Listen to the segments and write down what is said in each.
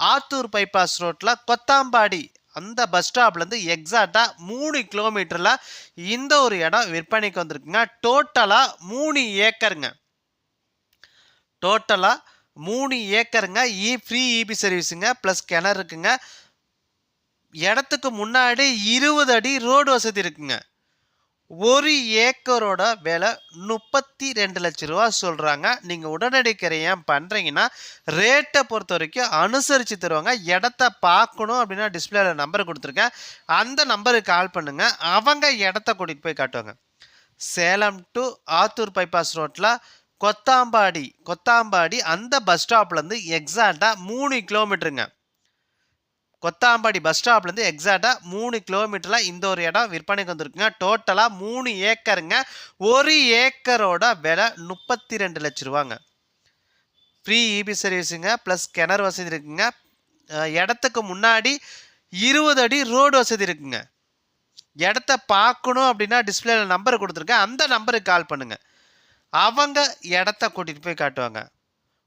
Attur bypass ரோட்டில் கொத்தாம்பாடி அந்த bus ஸ்டாப்லேருந்து எக்ஸாக்டாக மூணு கிலோமீட்டரில் இந்த ஒரு இடம் விற்பனைக்கு வந்திருக்குங்க. டோட்டலாக மூணு ஏக்கருங்க. டோட்டலாக மூணு ஏக்கருங்க. இ ஃப்ரீ இபி சர்வீஸுங்க ப்ளஸ் கிணறு இருக்குங்க. இடத்துக்கு முன்னாடி இருபது அடி ரோடு வசதி இருக்குங்க. ஒரு ஏக்கரோட விலை முப்பத்தி ரெண்டு லட்ச ரூபா சொல்கிறாங்க நீங்கள் உடனடி கிரையம் பண்ணுறீங்கன்னா ரேட்டை பொறுத்த வரைக்கும் அனுசரித்து தருவாங்க. இடத்த பார்க்கணும் அப்படின்னா டிஸ்பிளேல நம்பர் கொடுத்துருக்கேன் அந்த நம்பருக்கு கால் பண்ணுங்கள் அவங்க இடத்த கூட்டிகிட்டு போய் காட்டுவாங்க. சேலம் டு ஆத்தூர் பைபாஸ் ரோட்டில் கொத்தாம்பாடி கொத்தாம்பாடி அந்த பஸ் ஸ்டாப்லேருந்து எக்ஸாக்டாக மூணு கிலோமீட்டருங்க கொத்தாம்பாடி பஸ் ஸ்டாப்லேருந்து எக்ஸாக்டாக மூணு கிலோமீட்டரில் இந்த ஒரு இடம் விற்பனைக்கு வந்திருக்குங்க. டோட்டலாக மூணு ஏக்கருங்க. ஒரு ஏக்கரோட விலை முப்பத்தி ரெண்டு லட்ச ரூபாங்க ஃப்ரீ இபி சர்வீஸுங்க ப்ளஸ் கிணறு வசதி இருக்குங்க. இடத்துக்கு முன்னாடி இருபது அடி ரோடு வசதி இருக்குங்க. இடத்த பார்க்கணும் அப்படின்னா டிஸ்பிளேல நம்பர் கொடுத்துருக்கேன் அந்த நம்பருக்கு கால் பண்ணுங்க. அவங்க இடத்த கூட்டிகிட்டு போய் காட்டுவாங்க.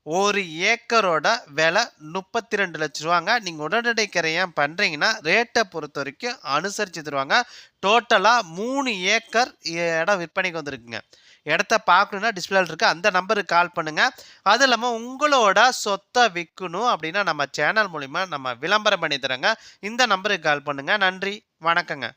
ஒரு ஏக்கரோட விலை முப்பத்தி ரெண்டு லட்ச ரூபாங்க. நீங்கள் உடனடி கிரையம் பண்ணுறீங்கன்னா ரேட்டை பொறுத்த வரைக்கும் அனுசரித்து தருவாங்க டோட்டலாக மூணு ஏக்கர் இடம் விற்பனைக்கு வந்திருக்குங்க. இடத்த பார்க்கணுன்னா டிஸ்பிளேல இருக்குது அந்த நம்பருக்கு கால் பண்ணுங்கள் அது இல்லாமல் உங்களோட சொத்தை விற்கணும் அப்படின்னா நம்ம சேனல் மூலிமா நம்ம விளம்பரம் பண்ணி தரோங்க. இந்த நம்பருக்கு கால் பண்ணுங்கள் நன்றி. வணக்கங்க.